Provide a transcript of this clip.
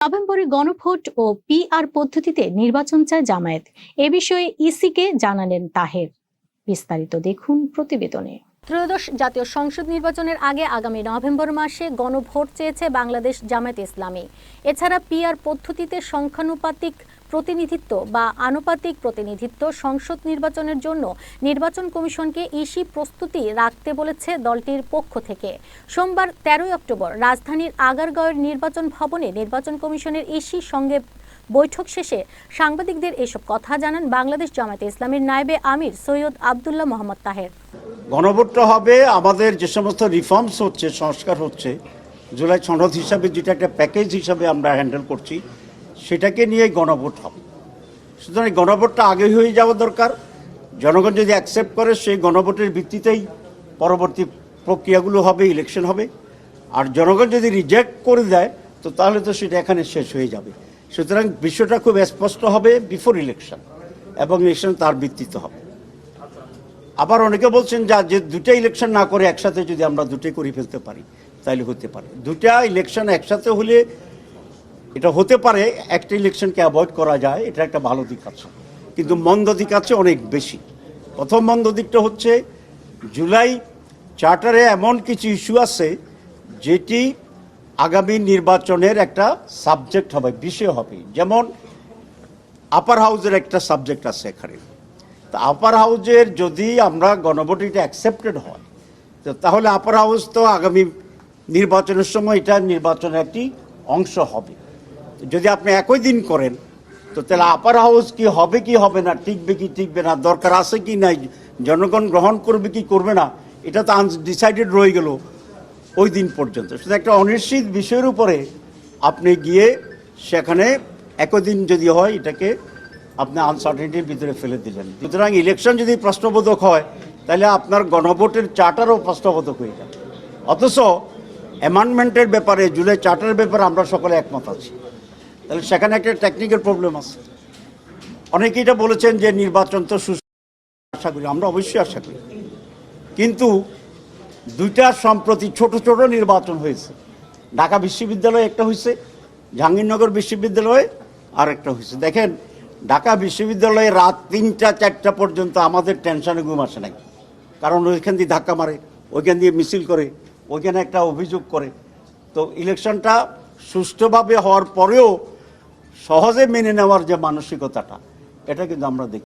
নভেম্বরে গণভোট O P R পদ্ধতিতে নির্বাচন চায় জামায়াত। এ বিষয়ে ইসিকে জানালেন তাহের। বিস্তারিত দেখুন প্রতিবেদনে। ত্রয়োদশ জাতীয় সংসদ নির্বাচনের আগে আগামী নভেম্বর মাসে গণভোট চেয়েছে বাংলাদেশ জামায়াত ইসলামী। এছাড়া পিআর পদ্ধতিতে সংখ্যানুপাতিক প্রতিনিধিত্ব বা আনুপাতিক প্রতিনিধিত্ব সংসদ নির্বাচনের জন্য নির্বাচন কমিশনকে ইসি প্রস্তুতি রাখতে বলেছে দলটির পক্ষ থেকে। সোমবার তেরোই অক্টোবর রাজধানীর আগারগাঁওয়ের নির্বাচন ভবনে নির্বাচন কমিশনের ইসির সঙ্গে বৈঠক শেষে সাংবাদিকদের এসব কথা জানান বাংলাদেশ জামায়াতে ইসলামীর নায়েবে আমির সৈয়দ আবদুল্লাহ মোহাম্মদ তাহের। গণভোটটা হবে আমাদের যে সমস্ত রিফর্মস হচ্ছে, সংস্কার হচ্ছে, জুলাই সনদ হিসাবে যেটা একটা প্যাকেজ হিসাবে আমরা হ্যান্ডেল করছি, সেটাকে নিয়ে গণভোট হবে। সুতরাং গণভোটটা আগে হয়ে যাওয়া দরকার। জনগণ যদি অ্যাকসেপ্ট করে, সেই গণভোটের ভিত্তিতেই পরবর্তী প্রক্রিয়াগুলো হবে ইলেকশন হবে। আর জনগণ যদি রিজেক্ট করে দেয়, তো তাহলে তো সেটা এখানে শেষ হয়ে যাবে। সুতরাং বিষয়টা খুব স্পষ্ট হবে বিফোর ইলেকশন এবং ইলেকশন তার ভিত্তিতে হবে। আবার অনেকে বলছেন যা, যে দুটা ইলেকশন না করে একসাথে যদি আমরা দুটোই করে ফেলতে পারি তাহলে হতে পারে। দুটা ইলেকশন একসাথে হলে এটা হতে পারে, একটা ইলেকশনকে অ্যাভয়েড করা যায়, এটা একটা ভালো দিক আছে। কিন্তু মন্দ দিক আছে অনেক বেশি। প্রথম মন্দ দিকটা হচ্ছে, জুলাই চার্টারে এমন কিছু ইস্যু আছে, যেটি আগামী নির্বাচনের একটা সাবজেক্ট হবে, বিষয় হবে। যেমন আপার হাউজের একটা সাবজেক্ট আছে এখানে। তা আপার হাউজের যদি আমরা গণভোটিটা অ্যাকসেপ্টেড হয়, তো তাহলে আপার হাউস তো আগামী নির্বাচনের সময় এটা নির্বাচনের একটি অংশ হবে। যদি আপনি একই দিন করেন, তো তাহলে আপার হাউস কি হবে কি হবে না, টিকবে, কি টিকবে না, দরকার আছে কি নাই, জনগণ গ্রহণ করবে, কি করবে না, এটা তো ডিসাইডেড রয়ে গেল। ওই দিন পর্যন্ত। শুধু একটা অনিশ্চিত বিষয়ের উপরে আপনি গিয়ে সেখানে একদিন যদি হয়, এটাকে আপনি আনসার্টেনিটির ভিতরে ফেলে দিলেন। সুতরাং ইলেকশন যদি প্রশ্নবোধক হয়, তাহলে আপনার গণভোটের চার্টারও প্রশ্নবোধক হয়ে যাবে। অথচ অ্যামান্ডমেন্টের ব্যাপারে, জুলাই চার্টারের ব্যাপারে আমরা সকলে একমত আছি। তাহলে সেখানে একটা টেকনিক্যাল প্রবলেম আছে। অনেকে এটা বলেছেন যে নির্বাচন তো সুস্থ আশা করি, আমরা অবশ্যই আশা করি। কিন্তু দুইটা সম্প্রতি ছোট ছোট নির্বাচন হয়েছে। ঢাকা বিশ্ববিদ্যালয়ে একটা হয়েছে, জাহাঙ্গীরনগর বিশ্ববিদ্যালয়ে আর একটা হয়েছে। দেখেন, ঢাকা বিশ্ববিদ্যালয়ে রাত তিনটা, চারটা পর্যন্ত আমাদের টেনশনে ঘুম আসে নাই। কারণ ওইখান দিয়ে ধাক্কা মারে, ওইখান দিয়ে মিছিল করে, ওইখানে একটা অভিযোগ করে। তো ইলেকশনটা সুষ্ঠুভাবে হওয়ার পরেও সহজে মেনে নেওয়ার যে মানসিকতাটা, এটা কিন্তু আমরা দেখি।